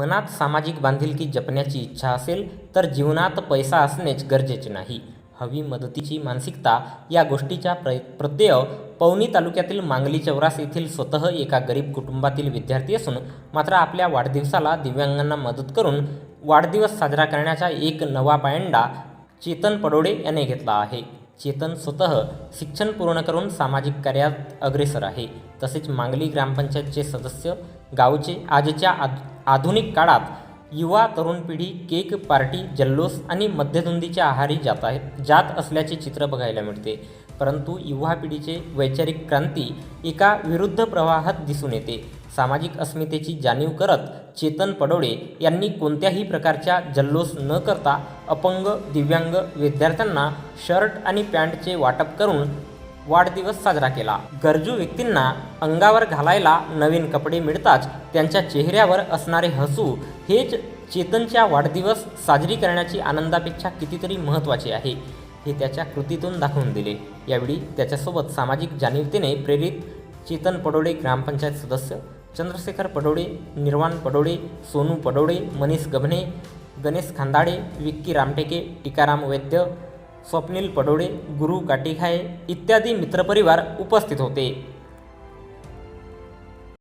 मनात सामाजिक बांधिलकी जपण्याची इच्छा असेल तर जीवनात पैसा असणेच गरजेचे नाही. हवी मदतीची मानसिकता या गोष्टीच्या प्र प्रत्यय पवनी तालुक्यातील मांगली चौरास येथील स्वतः एका गरीब कुटुंबातील विद्यार्थी असून मात्र आपल्या वाढदिवसाला दिव्यांगांना मदत करून वाढदिवस साजरा करण्याचा एक नवा पायंडा चेतन पडोडे याने घेतला आहे. चेतन स्वतः शिक्षण पूर्ण करून सामाजिक कार्यात अग्रेसर आहे. तसेच मांगली ग्रामपंचायतचे सदस्य गावचे आजच्या आध आधुनिक काळात युवा तरुण पिढी केक पार्टी जल्लोष आणि मध्यधुंदीच्या आहारी जात आहे जात असल्याचे चित्र बघायला मिळते. परंतु युवा पिढीचे वैचारिक क्रांती एका विरुद्ध प्रवाहात दिसून येते. सामाजिक अस्मितेची जाणीव करत चेतन पडोळे यांनी कोणत्याही प्रकारच्या जल्लोष न करता अपंग दिव्यांग विद्यार्थ्यांना शर्ट आणि पॅन्टचे वाटप करून वाढदिवस साजरा केला. गरजू व्यक्तींना अंगावर घालायला नवीन कपडे मिळताच त्यांच्या चेहऱ्यावर असणारे हसू हेच चेतनच्या वाढदिवस साजरी करण्याची आनंदापेक्षा कितीतरी महत्त्वाचे आहे. हे त्याच्या कृतीतून दाखवून दिले. यावेळी त्याच्यासोबत सामाजिक जाणीवतेने प्रेरित चेतन पडोळे ग्रामपंचायत सदस्य चंद्रशेखर पडोळे निर्वाण पडोळे सोनू पडोळे मनीष गभणे गणेश खांदाडे विक्की रामटेके टीकाराम वैद्य स्वप्नील पडोळे गुरु काटिखाये इत्यादी मित्रपरिवार उपस्थित होते.